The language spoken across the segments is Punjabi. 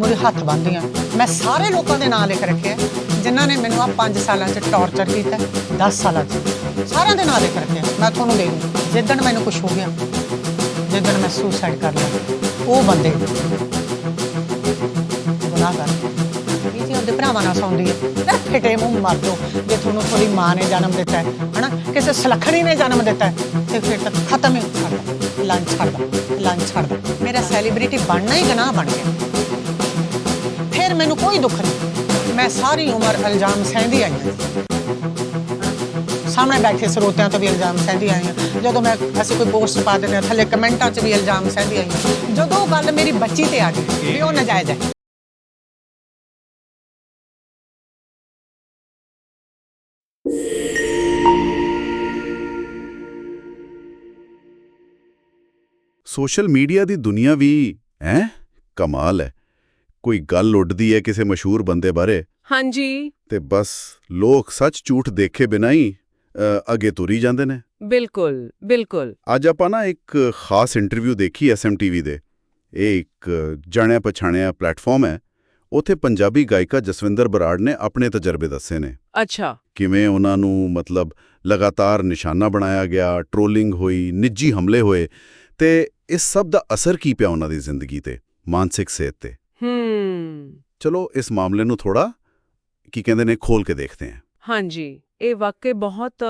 ਉਹਦੇ ਹੱਥ ਬੰਨ੍ਹਦੀਆਂ। ਮੈਂ ਸਾਰੇ ਲੋਕਾਂ ਦੇ ਨਾਂ ਲਿਖ ਰੱਖਿਆ ਆ, ਜਿਨ੍ਹਾਂ ਨੇ ਮੈਨੂੰ ਆ 5 ਸਾਲਾਂ 'ਚ ਟੌਰਚਰ ਕੀਤਾ 10 ਸਾਲਾਂ 'ਚ। ਸਾਰਿਆਂ ਦੇ ਨਾਂ ਲਿਖ ਰੱਖਿਆ ਮੈਂ ਤੁਹਾਨੂੰ ਦੇ ਦੂੰ। ਜਿੱਦਣ ਮੈਨੂੰ ਕੁਝ ਹੋ ਗਿਆ, ਜਿੱਦਣ ਮੈਂ ਸੁਸਾਈਡ ਕਰ ਲਿਆ, ਉਹ ਬੰਦੇ। ਗੁਨਾਹਗਰ ਇਹ ਜੀ ਉਹਦੇ ਭਰਾਵਾਂ ਨਾਲ ਸੌਂਦੀ ਹੈ, ਨਾ ਫਿਟੇ ਮੂੰਹ ਮਰ ਜਾਓ। ਜੇ ਤੁਹਾਨੂੰ ਤੁਹਾਡੀ ਮਾਂ ਨੇ ਜਨਮ ਦਿੱਤਾ ਹੈ, ਹਨਾ? ਕਿਸੇ ਸੁਲੱਖਣੀ ਨੇ ਜਨਮ ਦਿੱਤਾ ਹੈ, ਤੇ ਫਿਰ ਤਾਂ ਖਤਮ ਹੀ ਛੱਡ ਲੰਚ ਛੱਡ ਲੰਚ ਛੱਡ ਮੇਰਾ ਸੈਲੀਬ੍ਰਿਟੀ ਬਣਨਾ ਹੀ ਗੁਨਾਹ ਬਣ ਗਿਆ। ਫਿਰ ਮੈਨੂੰ ਕੋਈ ਦੁੱਖ ਨਹੀਂ। ਮੈਂ ਸਾਰੀ ਉਮਰ ਇਲਜ਼ਾਮ ਸਹਿੰਦੀ ਆਈ ਹਾਂ। ਸਾਹਮਣੇ ਬੈਠੇ ਸਰੋਤਿਆਂ ਤੋਂ ਵੀ ਇਲਜ਼ਾਮ ਸਹਿੰਦੀ ਆਈ ਹਾਂ। ਜਦੋਂ ਮੈਂ, ਅਸੀਂ ਕੋਈ ਪੋਸਟ ਪਾ ਦਿੰਦੇ ਹਾਂ, ਥੱਲੇ ਕਮੈਂਟਾਂ 'ਚ ਵੀ ਇਲਜ਼ਾਮ ਸਹਿੰਦੀ ਆਈ ਹਾਂ। ਜਦੋਂ ਗੱਲ ਮੇਰੀ ਬੱਚੀ ਤੇ ਆ ਗਈ, ਵੀ ਉਹ ਨਜਾਇਜ਼ ਹੈ। ਸੋਸ਼ਲ ਮੀਡੀਆ ਦੀ ਦੁਨੀਆ ਵੀ, ਹੈ? ਕਮਾਲ ਹੈ। ਕੋਈ ਗੱਲ ਉੱਡਦੀ ਹੈ ਕਿਸੇ ਮਸ਼ਹੂਰ ਬੰਦੇ ਬਾਰੇ? ਹਾਂਜੀ। ਤੇ ਬਸ ਲੋਕ ਸੱਚ ਝੂਠ ਦੇਖੇ ਬਿਨਾਂ ਹੀ ਅੱਗੇ ਤੁਰੀ ਜਾਂਦੇ ਨੇ। ਬਿਲਕੁਲ ਬਿਲਕੁਲ। ਅੱਜ ਆਪਾਂ ਨਾ ਇੱਕ ਖਾਸ ਇੰਟਰਵਿਊ ਦੇਖੀ ਐਸਐਮਟੀਵੀ ਦੇ। ਇਹ ਇੱਕ ਜਾਣਿਆ ਪਛਾਣਿਆ ਪਲੇਟਫਾਰਮ ਹੈ। ਉੱਥੇ ਪੰਜਾਬੀ ਗਾਇਕਾ ਜਸਵਿੰਦਰ ਬਰਾੜ ਨੇ ਆਪਣੇ ਤਜਰਬੇ ਦੱਸੇ ਨੇ। ਅੱਛਾ। ਕਿਵੇਂ ਉਹਨਾਂ ਨੂੰ ਮਤਲਬ ਲਗਾਤਾਰ ਨਿਸ਼ਾਨਾ ਬਣਾਇਆ ਗਿਆ ਟ੍ਰੋਲਿੰਗ ਹੋਈ ਨਿੱਜੀ ਹਮਲੇ ਹੋਏ ਤੇ ਇਸ ਸਭ ਦਾ ਅਸਰ ਕੀ ਪਿਆ ਉਹਨਾਂ ਦੀ ਜ਼ਿੰਦਗੀ ਤੇ ਮਾਨਸਿਕ ਸਿਹਤ ਤੇ? ਹੂੰ। ਚਲੋ ਇਸ ਮਾਮਲੇ ਨੂੰ ਥੋੜਾ ਕੀ ਕਹਿੰਦੇ ਨੇ ਖੋਲ ਕੇ ਦੇਖਦੇ ਹਾਂ। ਹਾਂਜੀ ਇਹ ਵਾਕਈ ਬਹੁਤ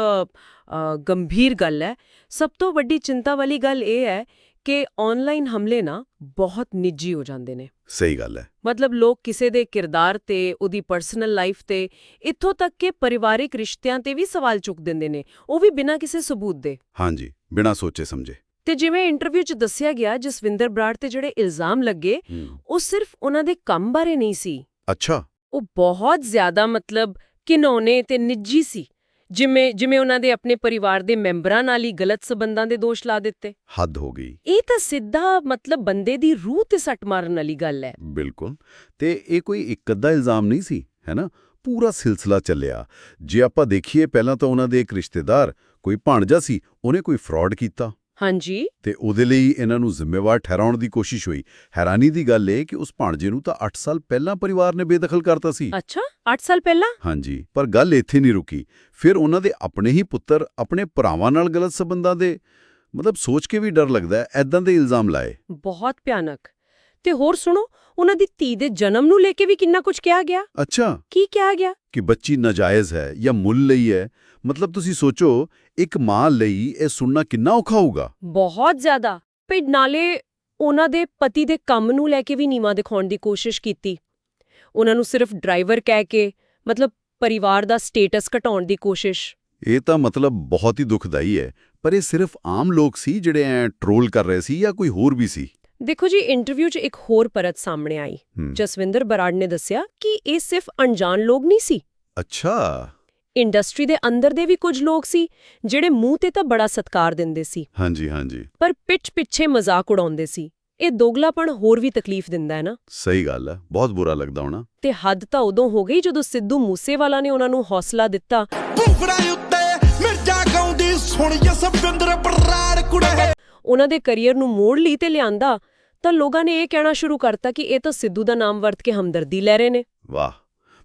ਗੰਭੀਰ ਗੱਲ ਹੈ। ਸਭ ਤੋਂ ਵੱਡੀ ਚਿੰਤਾ ਵਾਲੀ ਗੱਲ ਇਹ ਹੈ ਕਿ ਆਨਲਾਈਨ ਹਮਲੇ ਨਾ ਬਹੁਤ ਨਿੱਜੀ ਹੋ ਜਾਂਦੇ ਨੇ। ਸਹੀ ਗੱਲ ਹੈ। ਮਤਲਬ ਲੋਕ ਕਿਸੇ ਦੇ ਕਿਰਦਾਰ ਤੇ ਉਹਦੀ ਪਰਸਨਲ ਲਾਈਫ ਤੇ ਇੱਥੋਂ ਤੱਕ ਕਿ ਪਰਿਵਾਰਿਕ ਰਿਸ਼ਤਿਆਂ ਤੇ ਵੀ ਸਵਾਲ ਚੁੱਕ ਦਿੰਦੇ ਨੇ। ਉਹ ਵੀ ਬਿਨਾਂ ਕਿਸੇ ਸਬੂਤ ਦੇ। ਹਾਂਜੀ ਬਿਨਾਂ ਸੋਚੇ ਸਮਝੇ। ਤੇ ਜਿਵੇਂ ਇੰਟਰਵਿਊ 'ਚ ਦੱਸਿਆ ਗਿਆ ਜਸਵਿੰਦਰ ਬਰਾੜ ਤੇ ਜਿਹੜੇ ਇਲਜ਼ਾਮ ਲੱਗੇ ਉਹ ਸਿਰਫ ਉਹਨਾਂ ਦੇ ਕੰਮ ਬਾਰੇ ਨਹੀਂ ਸੀ। ਅੱਛਾ। ਉਹ ਬਹੁਤ ਜ਼ਿਆਦਾ ਮਤਲਬ ਕਿਨੌਨੇ ਤੇ ਨਿੱਜੀ ਸੀ ਜਿਵੇਂ ਜਿਵੇਂ ਉਹਨਾਂ ਦੇ ਆਪਣੇ ਪਰਿਵਾਰ ਦੇ ਮੈਂਬਰਾਂ ਨਾਲ ਹੀ ਗਲਤ ਸਬੰਧਾਂ ਦੇ ਦੋਸ਼ ਲਾ ਦਿੱਤੇ। ਹੱਦ ਹੋ ਗਈ। ਇਹ ਤਾਂ ਸਿੱਧਾ ਮਤਲਬ ਬੰਦੇ ਦੀ ਰੂਹ ਤੇ ਸੱਟ ਮਾਰਨ ਵਾਲੀ ਗੱਲ ਹੈ। ਬਿਲਕੁਲ। ਤੇ ਇਹ ਕੋਈ ਇੱਕ ਅੱਧਾ ਇਲਜ਼ਾਮ ਨਹੀਂ ਸੀ ਹੈਨਾ ਪੂਰਾ ਸਿਲਸਿਲਾ ਚੱਲਿਆ। ਜੇ ਆਪਾਂ ਦੇਖੀਏ ਪਹਿਲਾਂ ਤਾਂ ਉਹਨਾਂ ਦੇ ਇੱਕ ਰਿਸ਼ਤੇਦਾਰ ਕੋਈ ਭਾਣਜਾ ਸੀ ਉਹਨੇ ਕੋਈ ਫਰਾਡ ਕੀਤਾ। ਹਾਂਜੀ। ਤੇ ਉਹਦੇ ਲਈ ਇਹਨਾਂ ਨੂੰ ਜ਼ਿੰਮੇਵਾਰ ਠਹਿਰਾਉਣ ਦੀ ਕੋਸ਼ਿਸ਼ ਹੋਈ। ਹੈਰਾਨੀ ਦੀ ਗੱਲ ਇਹ ਕਿ ਉਸ ਭਾਣਜੇ ਨੂੰ ਤਾਂ 8 ਸਾਲ ਪਹਿਲਾਂ ਪਰਿਵਾਰ ਨੇ ਬੇਦਖਲ ਕਰਤਾ ਸੀ। ਅੱਛਾ 8 ਸਾਲ ਪਹਿਲਾਂ? ਹਾਂਜੀ ਪਰ ਗੱਲ ਇੱਥੇ ਨਹੀਂ ਰੁਕੀ। ਫਿਰ ਉਹਨਾਂ ਦੇ ਆਪਣੇ ਹੀ ਪੁੱਤਰ ਆਪਣੇ ਭਰਾਵਾਂ ਨਾਲ ਗਲਤ ਸਬੰਧਾਂ ਦੇ ਮਤਲਬ ਸੋਚ ਕੇ ਵੀ ਡਰ ਲੱਗਦਾ ਹੈ ਐਦਾਂ ਦੇ ਇਲਜ਼ਾਮ ਲਾਏ। ਬਹੁਤ ਭਿਆਨਕ। ਤੇ ਹੋਰ ਸੁਣੋ ਉਹਨਾਂ ਦੀ ਧੀ ਦੇ ਜਨਮ ਨੂੰ ਲੈ ਕੇ ਵੀ ਕਿੰਨਾ ਕੁਝ ਕਿਹਾ ਗਿਆ? ਅੱਛਾ। ਕੀ ਕਿਹਾ ਗਿਆ? ਕਿ ਬੱਚੀ ਨਾਜਾਇਜ਼ ਹੈ ਜਾਂ ਮੁੱਲ ਲਈ ਹੈ। ਮਤਲਬ ਤੁਸੀਂ ਸੋਚੋ ਇੱਕ ਮਾਂ ਲਈ ਇਹ ਸੁਣਨਾ ਕਿੰਨਾ ਔਖਾ ਹੋਊਗਾ? ਬਹੁਤ ਜ਼ਿਆਦਾ। ਪਰ ਨਾਲੇ ਉਹਨਾਂ ਦੇ ਪਤੀ ਦੇ ਕੰਮ ਨੂੰ ਲੈ ਕੇ ਵੀ ਨੀਵਾ ਦਿਖਾਉਣ ਦੀ ਕੋਸ਼ਿਸ਼ ਕੀਤੀ। ਉਹਨਾਂ ਨੂੰ ਸਿਰਫ ਡਰਾਈਵਰ ਕਹਿ ਕੇ ਮਤਲਬ ਪਰਿਵਾਰ ਦਾ ਸਟੇਟਸ ਘਟਾਉਣ ਦੀ ਕੋਸ਼ਿਸ਼। ਇਹ ਤਾਂ ਮਤਲਬ ਬਹੁਤ ਹੀ ਦੁਖਦਾਈ ਹੈ ਪਰ ਇਹ ਸਿਰਫ ਆਮ ਲੋਕ ਸੀ ਜਿਹੜੇ ਐ ਟ੍ਰੋਲ ਕਰ ਰਹੇ ਸੀ ਜਾਂ ਕੋਈ ਹੋਰ ਵੀ ਸੀ? ਦੇਖੋ ਜੀ ਇੰਟਰਵਿਊ 'ਚ ਇੱਕ ਹੋਰ ਪਰਤ ਸਾਹਮਣੇ ਆਈ। ਜਸਵਿੰਦਰ ਬਰਾੜ ਨੇ ਦੱਸਿਆ ਕਿ ਇਹ ਸਿਰਫ ਅਣਜਾਣ ਲੋਕ ਨਹੀਂ ਸੀ। ਅੱਛਾ। ਇੰਡਸਟਰੀ ਦੇ ਅੰਦਰ ਦੇ ਵੀ ਕੁਝ ਲੋਕ ਸੀ ਜਿਹੜੇ ਮੂੰਹ ਤੇ ਤਾਂ ਬੜਾ ਸਤਕਾਰ ਦਿੰਦੇ ਸੀ। ਹਾਂਜੀ ਹਾਂਜੀ। ਪਰ ਪਿੱਛ ਪਿੱਛੇ ਮਜ਼ਾਕ ਉਡਾਉਂਦੇ ਸੀ। ਇਹ ਦੋਗਲਾਪਣ ਹੋਰ ਵੀ ਤਕਲੀਫ ਦਿੰਦਾ ਹੈ ਨਾ। ਸਹੀ ਗੱਲ ਹੈ ਬਹੁਤ ਬੁਰਾ ਲੱਗਦਾ ਹੋਣਾ। ਤੇ ਹੱਦ ਤਾਂ ਉਦੋਂ ਹੋ ਗਈ ਜਦੋਂ ਸਿੱਧੂ ਮੂਸੇਵਾਲਾ ਨੇ ਉਹਨਾਂ ਨੂੰ ਹੌਸਲਾ ਦਿੱਤਾ। ਭੁੰਗੜਾ ਉੱਤੇ ਮਿਰਜਾ ਗਾਉਂਦੀ ਸੁਣ ਜਸਵਿੰਦਰ ਬਰਾੜ ਕੁੜੇ। ਉਹਨਾਂ ਦੇ ਕੈਰੀਅਰ ਨੂੰ ਮੋੜ ਲਈ ਤੇ ਲਿਆਂਦਾ ਤਾਂ ਲੋਕਾਂ ਨੇ ਇਹ ਕਹਿਣਾ ਸ਼ੁਰੂ ਕਰਤਾ ਕਿ ਇਹ ਤਾਂ ਸਿੱਧੂ ਦਾ ਨਾਮ ਵਰਤ ਕੇ ਹਮਦਰਦੀ ਲੈ ਰਹੇ ਨੇ। ਵਾਹ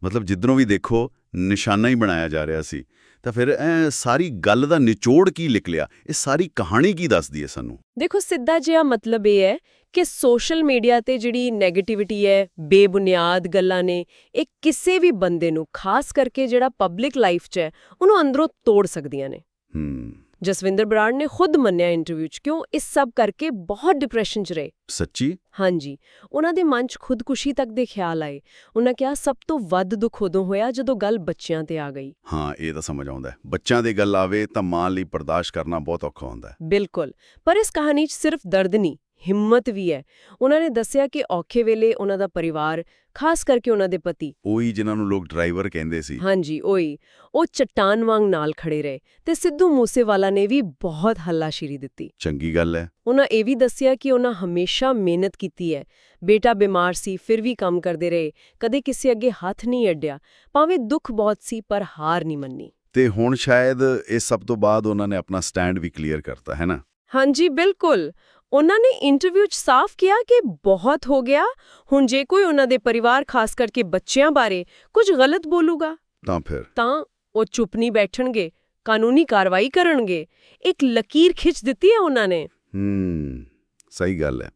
ਮਤਲਬ ਜਿੱਧਰੋਂ ਵੀ ਦੇਖੋ ਨਿਸ਼ਾਨਾ ਹੀ ਬਣਾਇਆ ਜਾ ਰਿਹਾ ਸੀ। ਤਾਂ ਫਿਰ ਇਹ ਸਾਰੀ ਗੱਲ ਦਾ ਨਿਚੋੜ ਕੀ ਨਿਕਲਿਆ ਇਹ ਸਾਰੀ ਕਹਾਣੀ ਕੀ ਦੱਸਦੀ ਹੈ ਸਾਨੂੰ? ਦੇਖੋ ਸਿੱਧਾ ਜਿਹਾ ਮਤਲਬ ਇਹ ਹੈ ਕਿ ਸੋਸ਼ਲ ਮੀਡੀਆ ਤੇ ਜਿਹੜੀ 네ਗੇਟਿਵਿਟੀ ਹੈ ਬੇਬੁਨਿਆਦ ਗੱਲਾਂ ਨੇ ਇਹ ਕਿਸੇ ਵੀ ਬੰਦੇ ਨੂੰ ਖਾਸ ਕਰਕੇ ਜਿਹੜਾ ਪਬਲਿਕ ਲਾਈਫ 'ਚ ਹੈ ਉਹਨੂੰ ਅੰਦਰੋਂ ਤੋੜ ਸਕਦੀਆਂ ਨੇ। ਹੂੰ। ਜਸਵਿੰਦਰ ਬਰਾੜ ਨੇ ਖੁਦ ਮੰਨਿਆ ਇੰਟਰਵਿਊ 'ਚ ਕਿਉਂ ਇਸ ਸਭ ਕਰਕੇ ਬਹੁਤ ਡਿਪਰੈਸ਼ਨ 'ਚ ਰਹੇ? ਸੱਚੀ? ਹਾਂਜੀ। ਉਹਨਾਂ ਦੇ ਮਨ 'ਚ ਖੁਦਕੁਸ਼ੀ ਤੱਕ ਦੇ ਖਿਆਲ ਆਏ। ਉਹਨਾਂ ਕਿਹਾ ਸਭ ਤੋਂ ਵੱਧ ਦੁੱਖ ਉਦੋਂ ਹੋਇਆ ਜਦੋਂ ਗੱਲ ਬੱਚਿਆਂ ਤੇ ਆ ਗਈ। ਹਾਂ ਇਹ ਤਾਂ ਸਮਝ ਆਉਂਦਾ ਹੈ। ਬੱਚਿਆਂ ਦੀ ਗੱਲ ਆਵੇ ਤਾਂ ਮਾਂ ਲਈ ਬਰਦਾਸ਼ਤ ਕਰਨਾ ਬਹੁਤ ਔਖਾ ਹੁੰਦਾ ਹੈ। ਬਿਲਕੁਲ। ਪਰ ਇਸ ਕਹਾਣੀ 'ਚ ਸਿਰਫ ਦਰਦ ਨਹੀਂ। ਹਿੰਮਤ ਵੀ ਹੈ। ਉਹਨਾਂ ਨੇ ਦੱਸਿਆ ਕਿ ਔਖੇ ਵੇਲੇ ਉਹਨਾਂ ਦਾ ਪਰਿਵਾਰ ਖਾਸ ਕਰਕੇ ਉਹਨਾਂ ਦੇ ਪਤੀ। ਉਹੀ ਜਿਨ੍ਹਾਂ ਨੂੰ ਲੋਕ ਡਰਾਈਵਰ ਕਹਿੰਦੇ ਸੀ। ਹਾਂਜੀ ਓਈ ਉਹ ਚਟਾਨ ਵਾਂਗ ਨਾਲ ਖੜੇ ਰਹੇ ਤੇ ਸਿੱਧੂ ਮੂਸੇਵਾਲਾ ਨੇ ਵੀ ਬਹੁਤ ਹੱਲਾਸ਼ੇਰੀ ਦਿੱਤੀ। ਚੰਗੀ ਗੱਲ ਹੈ। ਉਹਨਾਂ ਇਹ ਵੀ ਦੱਸਿਆ ਕਿ ਉਹਨਾਂ ਹਮੇਸ਼ਾ ਮਿਹਨਤ ਕੀਤੀ ਹੈ। ਬੇਟਾ ਬਿਮਾਰ ਸੀ ਫਿਰ ਵੀ ਕੰਮ ਕਰਦੇ ਰਹੇ। ਕਦੇ ਕਿਸੇ ਅੱਗੇ ਹੱਥ ਨਹੀਂ ਅੱਡਿਆ। ਭਾਵੇਂ ਦੁੱਖ ਬਹੁਤ ਸੀ ਪਰ ਹਾਰ ਨਹੀਂ ਮੰਨੀ। ਤੇ ਹੁਣ ਸ਼ਾਇਦ ਇਸ ਸਭ ਤੋਂ ਬਾਅਦ ਉਹਨਾਂ ਨੇ ਆਪਣਾ ਸਟੈਂਡ ਵੀ ਕਲੀਅਰ ਕਰਤਾ ਹੈ ਨਾ? ਹਾਂਜੀ ਬਿਲਕੁਲ। ਉਹਨਾਂ ਨੇ ਇੰਟਰਵਿਊ 'ਚ ਸਾਫ਼ ਕਿਹਾ ਕਿ ਬਹੁਤ ਹੋ ਗਿਆ। ਹੁਣ ਜੇ ਕੋਈ ਉਹਨਾਂ ਦੇ ਪਰਿਵਾਰ ਖਾਸ ਕਰਕੇ ਬੱਚਿਆਂ ਬਾਰੇ ਕੁਝ ਗਲਤ ਬੋਲੂਗਾ ਤਾਂ ਫਿਰ? ਤਾਂ ਉਹ ਚੁੱਪ ਨਹੀਂ ਬੈਠਣਗੇ ਕਾਨੂੰਨੀ ਕਾਰਵਾਈ ਕਰਨਗੇ। ਇੱਕ ਲਕੀਰ ਖਿੱਚ ਦਿੱਤੀ ਹੈ ਉਹਨਾਂ ਨੇ। ਹੂੰ ਸਹੀ ਗੱਲ ਹੈ।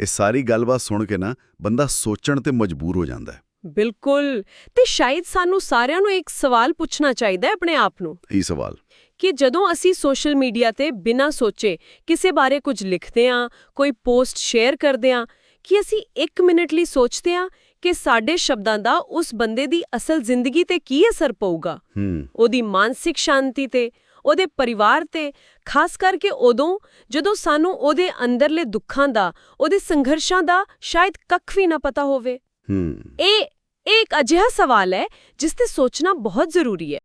ਇਹ ਸਾਰੀ ਗੱਲਬਾਤ ਸੁਣ ਕੇ ਨਾ ਬੰਦਾ ਸੋਚਣ ਤੇ ਮਜਬੂਰ ਹੋ ਜਾਂਦਾ ਹੈ। ਬਿਲਕੁਲ। ਤੇ ਸ਼ਾਇਦ ਸਾਨੂੰ ਸਾਰਿਆਂ ਨੂੰ ਇੱਕ ਸਵਾਲ ਪੁੱਛਣਾ ਚਾਹੀਦਾ ਹੈ ਆਪਣੇ ਆਪ ਨੂੰ। ਇਹ ਸਵਾਲ। ਕਿ ਜਦੋਂ ਅਸੀਂ ਸੋਸ਼ਲ ਮੀਡੀਆ ਤੇ ਬਿਨਾਂ ਸੋਚੇ ਕਿਸੇ ਬਾਰੇ ਕੁਝ ਲਿਖਦੇ ਹਾਂ ਕੋਈ ਪੋਸਟ ਸ਼ੇਅਰ ਕਰਦੇ ਹਾਂ ਕਿ ਅਸੀਂ 1 ਮਿੰਟ ਲਈ ਸੋਚਦੇ ਹਾਂ ਕਿ ਸਾਡੇ ਸ਼ਬਦਾਂ ਦਾ ਉਸ ਬੰਦੇ ਦੀ ਅਸਲ ਜ਼ਿੰਦਗੀ ਤੇ ਕੀ ਅਸਰ ਪਊਗਾ। ਹੂੰ। ਉਹਦੀ ਮਾਨਸਿਕ ਸ਼ਾਂਤੀ ਤੇ ਉਹਦੇ ਪਰਿਵਾਰ ਤੇ ਖਾਸ ਕਰਕੇ ਉਦੋਂ ਜਦੋਂ ਸਾਨੂੰ ਉਹਦੇ ਅੰਦਰਲੇ ਦੁੱਖਾਂ ਦਾ ਉਹਦੇ ਸੰਘਰਸ਼ਾਂ ਦਾ ਸ਼ਾਇਦ ਕੱਖ ਵੀ ਨਾ ਪਤਾ ਹੋਵੇ। ਹੂੰ। ਇਹ ਇਹ ਇੱਕ ਅਜਿਹਾ ਸਵਾਲ ਹੈ ਜਿਸ ਤੇ ਸੋਚਣਾ ਬਹੁਤ ਜ਼ਰੂਰੀ ਹੈ